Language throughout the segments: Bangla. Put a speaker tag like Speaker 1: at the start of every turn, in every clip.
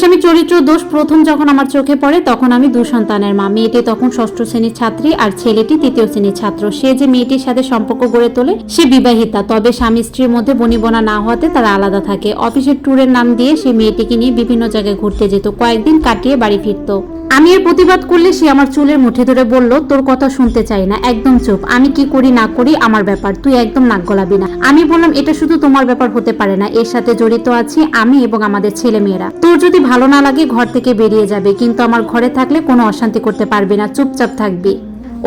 Speaker 1: স্বামী চরিত্র দোষ প্রথম যখন আমার চোখে পড়ে, তখন আমি দু সন্তানের মা। মেয়েটি তখন ষষ্ঠ শ্রেণির ছাত্রী আর ছেলেটি তৃতীয় শ্রেণির ছাত্র। সে যে মেয়েটির সাথে সম্পর্ক গড়ে তোলে, সে বিবাহিতা। তবে স্বামী স্ত্রীর মধ্যে বনিবনা না হওয়াতে তারা আলাদা থাকে। অফিসের ট্যুরের নাম দিয়ে সে মেয়েটিকে নিয়ে বিভিন্ন জায়গায় ঘুরতে যেত। কয়েকদিন কাটিয়ে বাড়ি ফিরতো। আমি এর প্রতিবাদ করলে সে আমার চুলের মুঠে ধরে বলল, তোর কথা শুনতে চাই না, একদম চুপ। আমি কি করি না করি আমার ব্যাপার, তুই একদম নাক গলাবি না। আমি বললাম, এটা শুধু তোমার ব্যাপার হতে পারে না, এর সাথে জড়িত আছি আমি এবং আমাদের ছেলে মেয়েরা তোর যদি ভালো না লাগে, ঘর থেকে বেরিয়ে যাবে, কিন্তু আমার ঘরে থাকলে কোনো অশান্তি করতে পারবি না, চুপচাপ থাকবি।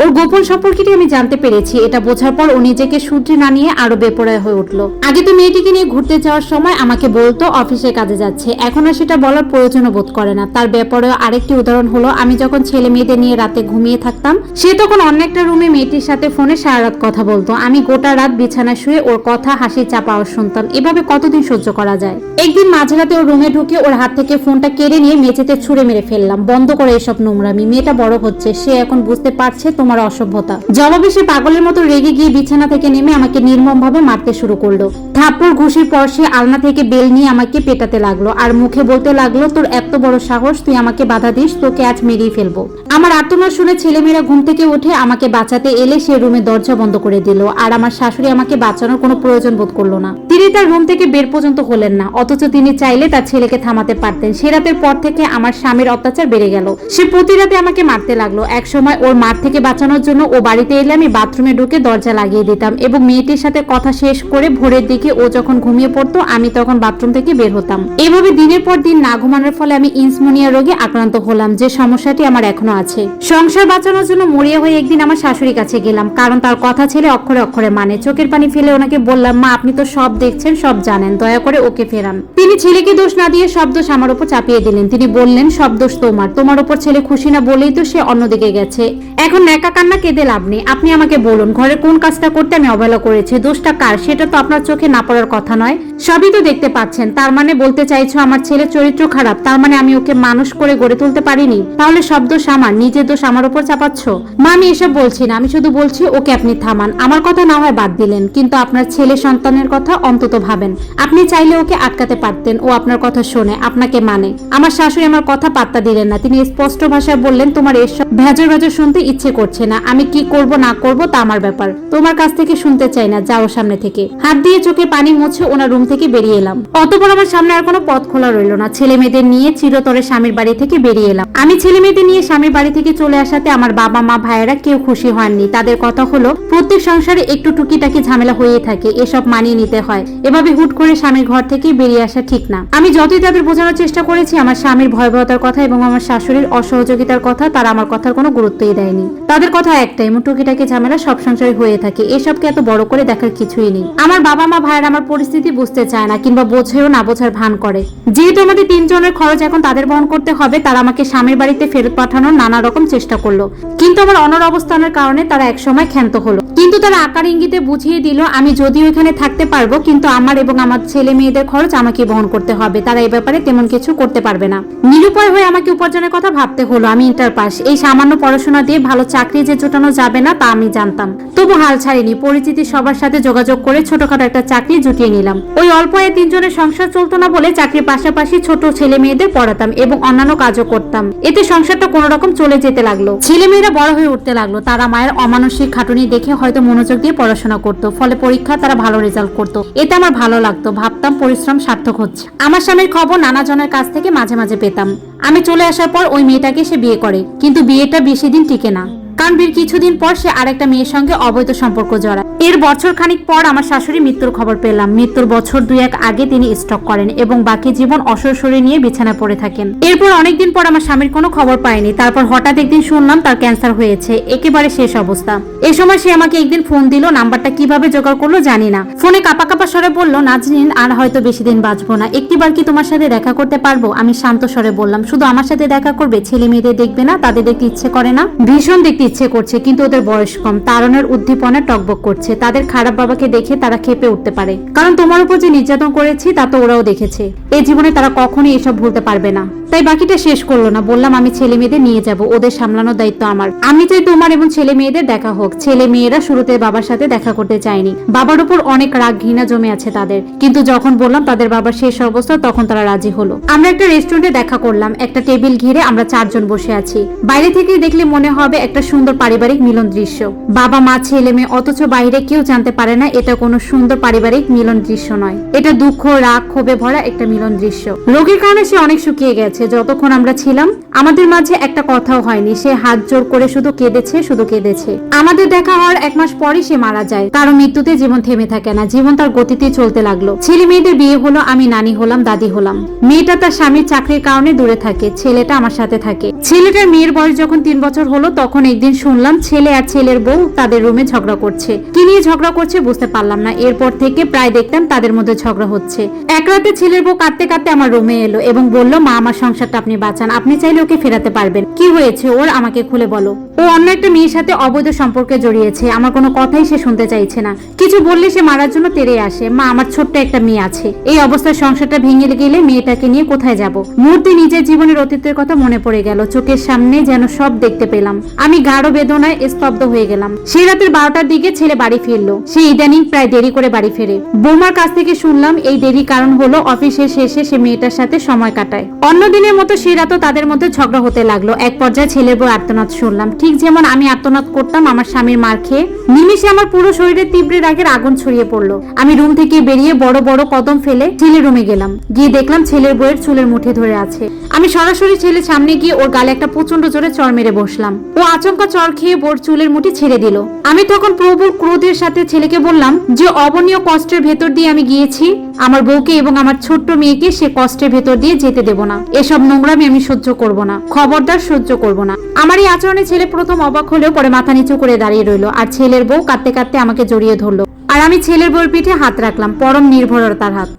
Speaker 1: ওর গোপন সম্পর্কটি আমি জানতে পেরেছি। এটা বোঝার পর ও নিজেকে সূত্রে না নিয়ে আরও বেপরয় হয়ে উঠল। আগে তো মেয়েটিকে নিয়ে ঘুরতে যাওয়ার সময় আমাকে বলতো, অফিসে কাজে যাচ্ছে। এখন আর সেটা বলার প্রয়োজনও বোধ করে না। তার বেপরয় আরেকটি উদাহরণ হলো, আমি যখন ছেলে মেয়েদের নিয়ে রাতে ঘুমিয়ে থাকতাম, সে তখন অন্য একটা রুমে মেয়েটির সাথে ফোনে সারা রাত কথা বলতো। আমি গোটা রাত বিছানায় শুয়ে ওর কথা হাসি চাপা আওয়াজ শুনতাম। এভাবে কতদিন সহ্য করা যায়? একদিন মাঝরাতে ওর রুমে ঢুকে ওর হাত থেকে ফোনটা কেড়ে নিয়ে মেঝেতে ছুঁড়ে মেরে ফেললাম। বন্ধ করে এসব নোংরামি। মেয়েটা বড় হচ্ছে, সে এখন বুঝতে পারছে তোমার অসভ্যতা। জবাবে সে পাগলের মতো রেগে গিয়ে বিছানা থেকে নেমে আমাকে নির্মম ভাবে মারতে শুরু করল। থাপ্পড় ঘুষির পর সে আলনা থেকে বেল নিয়ে আমাকে পেটাতে লাগল আর মুখে বলতে লাগল, তোর এত বড় সাহস, তুই আমাকে বাধা দিস, তোকে আজ মেরেই ফেলব। আমার আত্মনাদ শুনে ছেলেমেয়েরা ঘুম থেকে উঠে আমাকে বাঁচাতে এলে সে রুমে দরজা বন্ধ করে দিল আর আমার শাশুড়ি আমাকে বাঁচানোর কোনো প্রয়োজন বোধ করল না। তিনি তার রুম থেকে বের পর্যন্ত হলেন না, অথচ তিনি চাইলে তার ছেলেকে থামাতে পারতেন। সে রাতের পর থেকে আমার স্বামীর অত্যাচার বেড়ে গেল। সে প্রতি রাতে আমাকে মারতে লাগল। এক সময় ওর মার থেকে বাঁচানোর জন্য ও বাড়িতে এলে আমি বাথরুমে ঢুকে দরজা লাগিয়ে দিতাম এবং মেয়েটির সাথে কথা শেষ করে ভোরের দিকে ও যখন ঘুমিয়ে পড়তো, আমি তখন বাথরুম থেকে বের হতাম। এভাবে দিনের পর দিন না ঘুমানোর ফলে আমি ইনসমোনিয়া রোগে আক্রান্ত হলাম, যে সমস্যাটি আমার এখনও আছে। সংসার বাঁচানোর জন্য মরিয়া হয়ে একদিন আমার শাশুড়ির কাছে গেলাম, কারণ তার কথা ছেলে অক্ষরে অক্ষরে মানে। চোখের পানি ফেলে ওনাকে বললাম, মা, আপনি তো সব দেখছেন, সব জানেন, দয়া করে ওকে ফেরান। তিনি ছেলেকে দোষ না দিয়ে সব দোষ আমার উপর চাপিয়ে দিলেন। তিনি বললেন, সব দোষ তোমার তোমার উপর ছেলে খুশি না বলেই তো সে অন্যদিকে গেছে। এখন ন্যাকা কান্না কেঁদে লাভ নেই। আপনি আমাকে বলুন, ঘরে কোন কাজটা করতে আমি অবহেলা করেছি? দোষটা কার? সেটা তো আপনার চোখে না পড়ার কথা নয়। সবই তো দেখতে পাচ্ছেন। তার মানে বলতে চাইছো আমার ছেলের চরিত্র খারাপ, তার মানে আমি ওকে মানুষ করে গড়ে তুলতে পারিনি? তাহলে সব দোষ আমার, নিজের দোষ আমার উপর চাপাচ্ছ? মা, আমি এসব বলছি না, আমি শুধু বলছি ওকে আপনি থামান। আমার কথা না হয় বাদ দিলেন, কিন্তু আপনার ছেলে সন্তানের কথা অন্তত ভাবেন। আপনি চাইলে ওকে আটকাতে পারতেন, ও আপনার কথা শোনে, আপনাকে মানে। আমার শাশুড়ি আমার কথা পাত্তা দিলেন না, তিনি স্পষ্ট ভাষায় বললেন, তোমার এসব ভেজর ভেজর শুনতে ইচ্ছে করছে না। আমি কি করব, না করব তা আমার ব্যাপার। তোমার কাছ থেকে শুনতে চাই না। যাও সামনে থেকে। হাত দিয়ে চোখে পানি মুছে ওনার রুম থেকে বেরিয়ে এলাম। অতপর আমার সামনে আর কোনো পথ খোলা রইল না। ছেলে মেয়েদের নিয়ে চিরতরে স্বামীর বাড়ি থেকে বেরিয়ে এলাম। আমি ছেলে মেয়েদের নিয়ে স্বামীর বাড়ি থেকে চলে আসাতে আমার বাবা, মা, ভাইয়েরা কেউ খুশি হননি। তাদের কথা হলো, প্রত্যেক সংসারে একটু টুকিটাকি ঝামেলা হয়ে থাকে। এসব মানিয়ে নিতে হয়। এভাবে হুট করে স্বামীর ঘর থেকে বেরিয়ে আসা ঠিক না। আমি যতই তাদের বোঝানোর চেষ্টা করেছি, আমার স্বামীর ভয়াবহতার কথা এবং আমার শাশুড়ির অসহযোগিতার কথা তারা আমার কথার কোনো গুরুত্বই দেয়নি। তাদের কথা একটাই টুকিটাকি ঝামেলা সব সংসারে হয়ে থাকে। এসবকে এত বড় করে দেখার কিছুই নেই। আমার বাবা মা ভাইয়ের আমার পরিস্থিতি বুঝতে চায় না কিংবা বোঝেও না, বোঝার ভান করে। যেহেতু আমাদের তিনজনের খরচ এখন তাদের বহন করতে হবে, তারা আমাকে স্বামীর বাড়িতে ফেরত পাঠানোর নানা রকম চেষ্টা করল। কিন্তু আমার অনর অবস্থানের কারণে তারা একসময় ক্ষান্ত হলো। কিন্তু তারা আকার ইঙ্গিতে বুঝিয়ে দিল, আমি যদিও এখানে থাকতে পারব, কিন্তু আমার এবং আমার ছেলে মেয়েদের খরচ আমাকে বহন করতে হবে। তারা এই ব্যাপারে তেমন কিছু করতে পারবে না। নিরুপায় হয়ে আমাকে উপার্জনের কথা ভাবতে হলো। আমি ইন্টার পাস এই সামান্য পড়াশোনা দিয়ে ভালো চাকরি যে জোটানো যাবে না তা আমি জানতাম। তবু হাল ছাড়িনি, পরিচিতি সবার সাথে যোগাযোগ করে ছোটখাটো একটা চাকরি জুটিয়ে নিলাম। ওই অল্প আয়ে তিনজনের সংসার চলতো না বলে চাকরির পাশাপাশি ছোট ছেলে মেয়েদের পড়াতাম এবং অন্যান্য কাজও করতাম। এতে সংসারটা কোনো রকম চলে যেতে লাগল। ছেলে মেয়েরা বড় হয়ে উঠতে লাগল। তারা মায়ের অমানসিক খাটুনি দেখে হয়তো মনোযোগ দিয়ে পড়াশোনা করতো। ফলে পরীক্ষা তারা ভালো রেজাল্ট করতো। এতে আমার ভালো লাগতো। ভাবতাম পরিশ্রম সার্থক হচ্ছে। আমার স্বামীর খবর নানা জনের কাছ থেকে মাঝে মাঝে পেতাম। আমি চলে আসার পর ওই মেয়েটাকে সে বিয়ে করে। কিন্তু বিয়েটা বেশি দিন টিকে না। কারণ কিছুদিন পর সে আরেকটা মেয়ের সঙ্গে অবৈধ সম্পর্ক জড়ায়। এর বছর খানিক পর আমার শাশুড়ি মৃত্যুর খবর পেলাম। মৃত্যুর বছর দুই এক আগে তিনি স্ট্রোক করেন এবং বাকি জীবন অসর নিয়ে বিছানায় পড়ে থাকেন। এরপর অনেকদিন পর আমার স্বামীর কোনো খবর পায়নি। তারপর হঠাৎ একদিন শুনলাম তার ক্যান্সার হয়েছে। একেবারে শেষ অবস্থা। এই সময় সে আমাকে একদিন ফোন দিল, নাম্বারটা কীভাবে জোগাড় করল জানি না। ফোনে কাপা কাপা স্বরে বলল, নাজনীন, আর হয়তো বেশি দিন বাঁচবো না। একটিবার কি তোমার সাথে দেখা করতে পারব? আমি শান্ত স্বরে বললাম, শুধু আমার সাথে দেখা করবে? ছেলে মেয়েদের দেখবে না? তাদের দেখতে ইচ্ছে করে না? ভীষণ দেখতে ইচ্ছে করছে, কিন্তু ওদের বয়স কম। তারণের উদ্দীপনা টকবক করছে। তাদের খারাপ বাবাকে দেখে তারা খেপে উঠতে পারে। কারণ তোমার উপর যে নির্যাতন করেছি, তা তো ওরাও দেখেছে। এই জীবনে তারা কখনোই এসব ভুলতে পারবে না। তাই বাকিটা শেষ করল না। বললাম, আমি ছেলে মেয়েদের নিয়ে যাব। ওদের সামলানোর দায়িত্ব আমার। আমি চাই তোমার এবং ছেলে মেয়েদের দেখা হোক। ছেলে মেয়েরা শুরুতে বাবার সাথে দেখা করতে চায়নি। বাবার উপর অনেক রাগ, ঘৃণা জমে আছে তাদের। কিন্তু যখন বললাম তাদের বাবার শেষ অবস্থা, তখন তারা রাজি হলো। আমরা একটা রেস্টুরেন্টে দেখা করলাম। একটা টেবিল ঘিরে আমরা চারজন বসে আছি। বাইরে থেকে দেখলে মনে হবে একটা সুন্দর পারিবারিক মিলন দৃশ্য। বাবা, মা, ছেলে, মেয়ে, অথচ বাইরে কেউ জানতে পারে না এটা কোনো সুন্দর পারিবারিক মিলন দৃশ্য নয়। এটা দুঃখ, রাগ, ক্ষোভে ভরা একটা মিলন দৃশ্য। রোগের কারণে সে অনেক শুকিয়ে গেছে। যতক্ষণ আমরা ছিলাম, আমাদের মাঝে একটা কথাও হয়নি। সে হাত জোর করে শুধু কেঁদেছে শুধু কেঁদেছে। আমাদের দেখা হওয়ার এক মাস পরই সে মারা যায়। কারও মৃত্যুতে জীবন থেমে থাকে না, জীবন তার গতিতে চলতে লাগল। ছেলে মেয়েদের বিয়ে হলো, আমি নানি হলাম, দাদি হলাম। মেয়েটা তার স্বামীর চাকরির কারণে দূরে থাকে, ছেলেটা আমার সাথে থাকে। ছেলেটার মেয়ের বয়স যখন তিন বছর হলো, তখন একদিন শুনলাম ছেলে আর ছেলের বউ তাদের রুমে ঝগড়া করছে। কি নিয়ে ঝগড়া করছে বুঝতে পারলাম না। এরপর থেকে প্রায় দেখতাম তাদের মধ্যে ঝগড়া হচ্ছে। এক রাতে ছেলের বউ কাঁদতে কাঁদতে আমার রুমে এলো এবং বলল, মা, আমার সংসারটা আপনি বাঁচান। আপনি চাইলে ওকে ফেরাতে পারবেন। কি হয়েছে? ওর আমাকে খুলে বলো। ও অন্য একটা মেয়ের সাথে অবৈধ সম্পর্কে জড়িয়েছে। আমার কোনো কথাই সে শুনতে চাইছে না। কিছু বললে সে মারার জন্য তেড়ে আসে। মা, আমার ছোট্ট একটা মেয়ে আছে। এই অবস্থায় সংসারটা ভেঙে গেলে মেয়েটাকে নিয়ে কোথায় যাব? মুহূর্তে নিজের জীবনের অতীতের কথা মনে পড়ে গেল। চোখের সামনে যেন সব দেখতে পেলাম। আমি গাঢ় বেদনায় স্তব্ধ হয়ে গেলাম। সেই রাতের বারোটার দিকে ছেলে বাড়ি ফিরলো। সে ইদানিং প্রায় দেরি করে বাড়ি ফেরে। বৌমার কাছ থেকে শুনলাম এই দেরি কারণ হলো অফিসের শেষে সে মেয়েটার সাথে সময় কাটায়। অন্য দিনের মতো সেই রাতও তাদের মধ্যে ঝগড়া হতে লাগল। এক পর্যায়ে ছেলের বউ আর্তনাদ শুনলাম। ঠিক যেমন আমি আর্তনাদ করতাম, আমার স্বামীর মার খেয়ে নিমিষে আমার পুরো শরীরে তীব্র রাগের আগুন ছড়িয়ে পড়ল। আমি রুম থেকে বেরিয়ে বড় বড় কদম ফেলে ছেলের রুমে গেলাম। গিয়ে দেখলাম ছেলের বউয়ের চুলের মুঠে ধরে আছে। আমি সরাসরি ছেলের সামনে গিয়ে ওর গালে একটা প্রচণ্ড জোরে চর মেরে বসলাম। ও আচমকা চর খেয়ে বোর চুলের মুঠি ছেড়ে দিল। আমি তখন প্রবল ক্রোধের সাথে ছেলেকে বললাম যে, অবনীয় কষ্টের ভেতর দিয়ে আমি গিয়েছি। আমার বউকে এবং আমার ছোট্ট মেয়েকে সে কষ্টের ভেতর দিয়ে যেতে দেব না। এসব নোংরামি আমি সহ্য করব না। খবরদার সহ্য করব না। আমার এই আচরণে ছেলে প্রথম অবাক হলেও পরে মাথা নিচু করে দাঁড়িয়ে রইল। আর বউ কাঁদতে কাঁদতে আমাকে জড়িয়ে ধরলো। আর আমি ছেলের বউর পিঠে হাত রাখলাম, পরম নির্ভরতার হাত।